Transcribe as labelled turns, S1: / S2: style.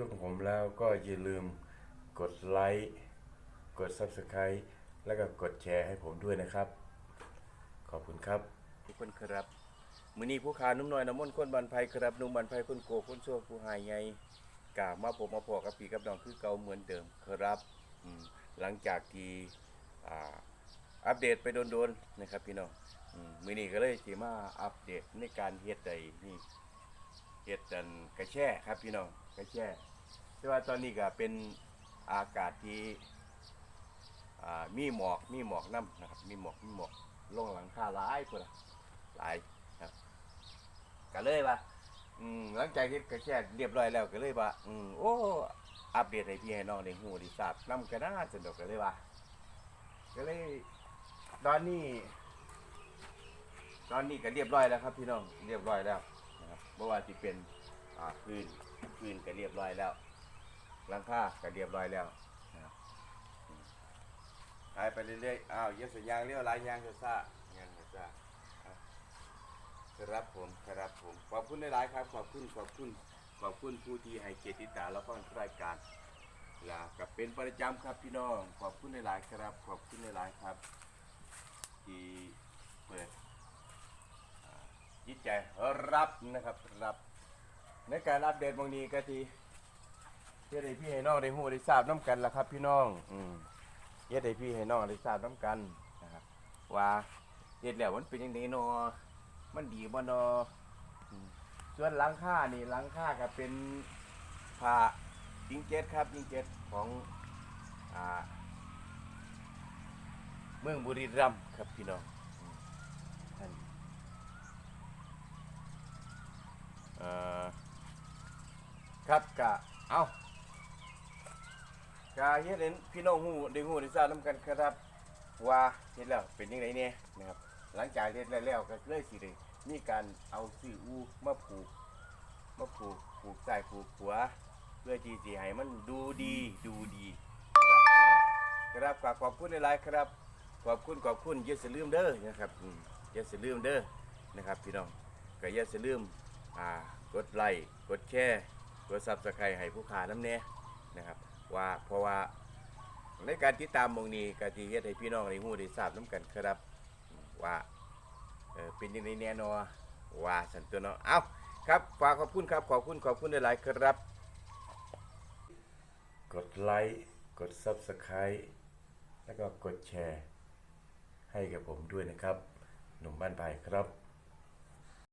S1: ช่องผมแล้วก็อย่าลืมกดไลค์กด Subscribe แล้วก็กดแชร์ให้ผมด้วยนะครับ ขอบคุณครับทุกคนครับมือนี้ผู้ขานุ่มน้อยน้ำมนต์คนบันไพครับนุ่มบันไพคนโกคนชั่วผู้หายไงกามาผมมาพอกับพี่กับน้องคือเก่าเหมือนเดิมครับหลังจากที่อ่าอัปเดตไปโดนๆนะครับพี่น้องมือนี้ก็เลยสิมาอัปเดตในการเฮ็ดใดนี่ เฮ็ดดันกระแช่ครับพี่น้องกระแช่แต่ว่าตอนนี้ก็เป็นอากาศที่มีหมอกมีหมอกน้ำนะครับ มีหมอกมีหมอกลงหลังคาหลายคนหลายก็เลยว่าหลังจากที่กระแชกเรียบร้อยแล้วก็เลยว่าอืมโอ้อัปเดตให้พี่ให้น้องได้ฮู้ได้ทราบนำกันนะสนุกก็เลยว่าก็เลยตอนนี้ ตอนนี้ก็เรียบร้อยแล้วครับ พี่น้องเรียบร้อยแล้ว นะครับเพราะว่าที่เป็นอ่าพื้นพื้นก็เรียบร้อยแล้วหลังคาก็เรียบร้อยแล้วนะครับหายไปเรื่อยๆอ้าวเยอะสัญญางเรียวลายยางจะซ่ายางจะซ่าครับผมครับผมขอบคุณหลายๆครับ ขอบคุณขอบคุณขอบคุณผู้ที่ให้เกียรติตามและฟังรายการลากับเป็นประจำครับพี่น้อง ขอบคุณหลายๆครับ ขอบคุณหลายๆครับที่เปิดอ่าจิต ใจรับนะครับรับ ในการอัปเดตบางนี้ก็ทีเฮ็ดให้พี่ให้น้องได้ฮู้ได้ทราบน้ำกันละครับ พี่น้องอืมเฮ็ดให้พี่ให้น้องได้ทราบน้ำกันนะครับ ว่าเฮ็ดแล้วมันเป็นยังไงเนาะมันดีบ่เนออืมส่วนหลังค่านี่หลังค่าก็เป็นผ้ายิงเจ็ตครับยิงเจ็ตของอ่าเมืองบุรีรัมย์ครับพี่น้องอืมอันเอ่อ ครับกะเอากะเฮ็ดเห็นพี่น้องฮู้ได้ฮู้ได้ทราบนํกันครับ ว่าเฮ็ดแล้วเป็นยังไงเนี่ยนะครับ หลังจากเฮ็ดแล้วแล้วก็เลยสิได้มีการเอาซื้ออูมาผูกมาผูกผูกใส่ผูกหัว เพื่อที่สิให้มันดูดีดูดีครับพี่น้องครับฝากขอบคุณหลายๆครับ ขอบคุณขอบคุณอย่าสลืมเด้อนะครับอืมอย่าสลืมเด้อนะครับพี่น้องก็อย่าสลืมอ่ากดไลค์กดแชร์ กด Subscribe ให้ผู้ขาน้ำแน่นะครับ ว่าเพราะว่าในการติดตามมองนี้ก็ที่เฮ็ดให้พี่น้องได้ฮู้ได้ทราบนํกันครับว่าเออเป็นยังไงแน่นอนว่าสันตัวเนาะเอ้าครับฝากขอบคุณครับขอบคุณขอบคุณหลายๆครับ กดไลค์กด Subscribe แล้วก็กดแชร์ ให้กับผมด้วยนะครับ หนุ่มบ้านไผ่ครับ